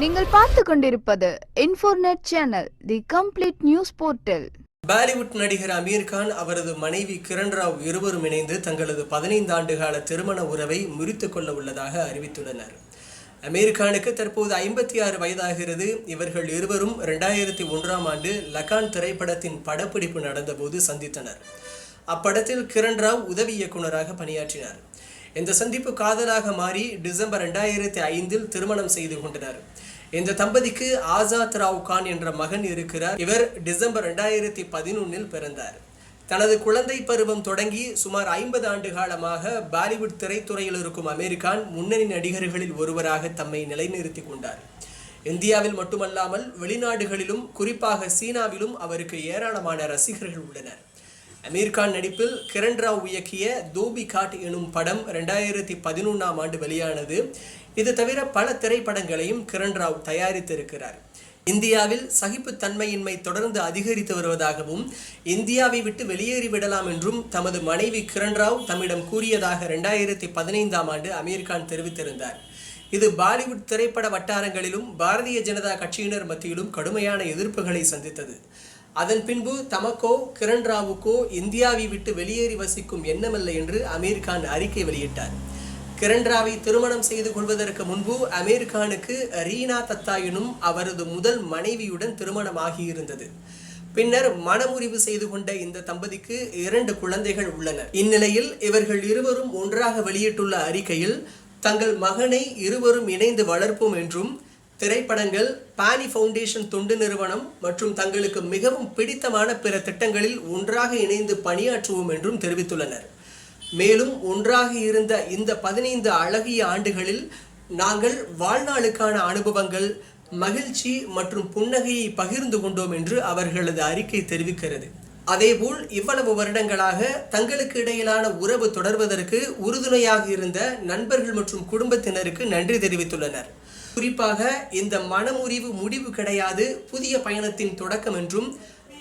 நீங்கள் பார்த்து கொண்டிருப்பது Infornet channel the complete news portal Bollywood நடிகர் அமீர் கான் அவரது மனைவி கிரண் ராவ் இருவரும் இணைந்து தங்களது பதினைந்து ஆண்டுகால திருமண உறவை முறித்துக் கொள்ள உள்ளதாக அறிவித்துள்ளனர். அமீர் கானுக்கு தற்போது ஐம்பத்தி ஆறு வயதாகிறது. இவர்கள் இருவரும் இரண்டாயிரத்தி ஒன்றாம் ஆண்டு லகான் திரைப்படத்தின் படப்பிடிப்பு நடந்தபோது சந்தித்தனர். அப்படத்தில் கிரண் ராவ் உதவி இயக்குனராக பணியாற்றினார். இந்த சந்திப்பு காதலாக மாறி டிசம்பர் ரெண்டாயிரத்தி ஐந்தில் திருமணம் செய்து கொண்டனர். இந்த தம்பதிக்கு ஆசாத் ராவ் கான் என்ற மகன் இருக்கிறார். இவர் டிசம்பர் ரெண்டாயிரத்தி பதினொன்னில் பிறந்தார். தனது குழந்தை பருவம் தொடங்கி சுமார் ஐம்பது ஆண்டு காலமாக பாலிவுட் திரைத்துறையில் இருக்கும் அமெரிக்கான் முன்னணி நடிகர்களில் ஒருவராக தம்மை நிலைநிறுத்தி கொண்டார். இந்தியாவில் மட்டுமல்லாமல் வெளிநாடுகளிலும் குறிப்பாக சீனாவிலும் அவருக்கு ஏராளமான ரசிகர்கள் உள்ளனர். அமீர்கான் நடிப்பில் கிரண் ராவ் இயக்கிய தோபி காட் எனும் படம் ரெண்டாயிரத்தி பதினொன்றாம் ஆண்டு வெளியானது. இது தவிர பல திரைப்படங்களையும் கிரண் ராவ் தயாரித்திருக்கிறார். இந்தியாவில் சகிப்புத்தன்மையின்மை தொடர்ந்து அதிகரித்து வருவதாகவும் இந்தியாவை விட்டு வெளியேறி விடலாம் என்றும் தமது மனைவி கிரண் ராவ் தம்மிடம் கூறியதாக ரெண்டாயிரத்தி பதினைந்தாம் ஆண்டு அமீர்கான் தெரிவித்திருந்தார். இது பாலிவுட் திரைப்பட வட்டாரங்களிலும் பாரதிய ஜனதா கட்சியினர் மத்தியிலும் கடுமையான எதிர்ப்புகளை சந்தித்தது. அதன் பின்பு தமக்கோ கிரண் ராவுக்கோ இந்தியாவை விட்டு வெளியேறி வசிக்கும் எண்ணமில்லை என்று அமீர் கான் அறிக்கை வெளியிட்டார். கிரண் ராவை திருமணம் செய்து கொள்வதற்கு முன்பு அமீர் கானுக்கு ரீனா தத்தாயினும் அவரது முதல் மனைவியுடன் திருமணமாகியிருந்தது. பின்னர் மனமுறிவு செய்து கொண்ட இந்த தம்பதிக்கு இரண்டு குழந்தைகள் உள்ளனர். இந்நிலையில் இவர்கள் இருவரும் ஒன்றாக வெளியிட்டுள்ள அறிக்கையில் தங்கள் மகனை இருவரும் இணைந்து வளர்ப்போம் என்றும் திரைப்படங்கள் பானி ஃபவுண்டேஷன் தொண்டு நிறுவனம் மற்றும் தங்களுக்கு மிகவும் பிடித்தமான பிற திட்டங்களில் ஒன்றாக இணைந்து பணியாற்றுவோம் என்றும் தெரிவித்துள்ளனர். மேலும் ஒன்றாக இருந்த இந்த பதினைந்து அழகிய ஆண்டுகளில் நாங்கள் வாழ்நாளுக்கான அனுபவங்கள் மகிழ்ச்சி மற்றும் புன்னகையை பகிர்ந்து கொண்டோம் என்று அவர்களது அறிக்கை தெரிவிக்கிறது. அதேபோல் இவ்வளவு வருடங்களாக தங்களுக்கு இடையிலான உறவு தொடர்வதற்கு உறுதுணையாக இருந்த நண்பர்கள் மற்றும் குடும்பத்தினருக்கு நன்றி தெரிவித்துள்ளனர். குறிப்பாக இந்த மனமுறிவு முடிவு கிடையாது. புதிய பயணத்தின் தொடக்கம் என்றும்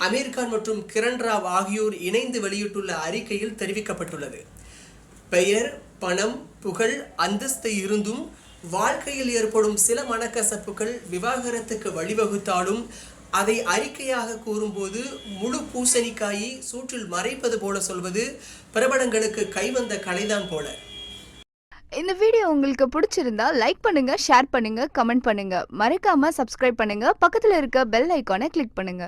அமீர் கான் மற்றும் கிரண் ராவ் ஆகியோர் இணைந்து வெளியிட்டுள்ள அறிக்கையில் தெரிவிக்கப்பட்டுள்ளது. பெயர் பணம் புகழ் அந்தஸ்து இருந்தும் வாழ்க்கையில் ஏற்படும் சில மனக்கசப்புகள் விவாகரத்துக்கு வழிவகுத்தாலும் அதை அறிக்கையாக கூறும்போது முழு பூசணிக்காயை சூற்றில் மறைப்பது போல சொல்வது பிரபலங்களுக்கு கைவந்த கலைதான் போல. இந்த வீடியோ உங்களுக்கு பிடிச்சிருந்தா லைக் பண்ணுங்க ஷேர் பண்ணுங்க கமெண்ட் பண்ணுங்க. மறக்காம சப்ஸ்கிரைப் பண்ணுங்க. பக்கத்துல இருக்க பெல் ஐக்கானை கிளிக் பண்ணுங்க.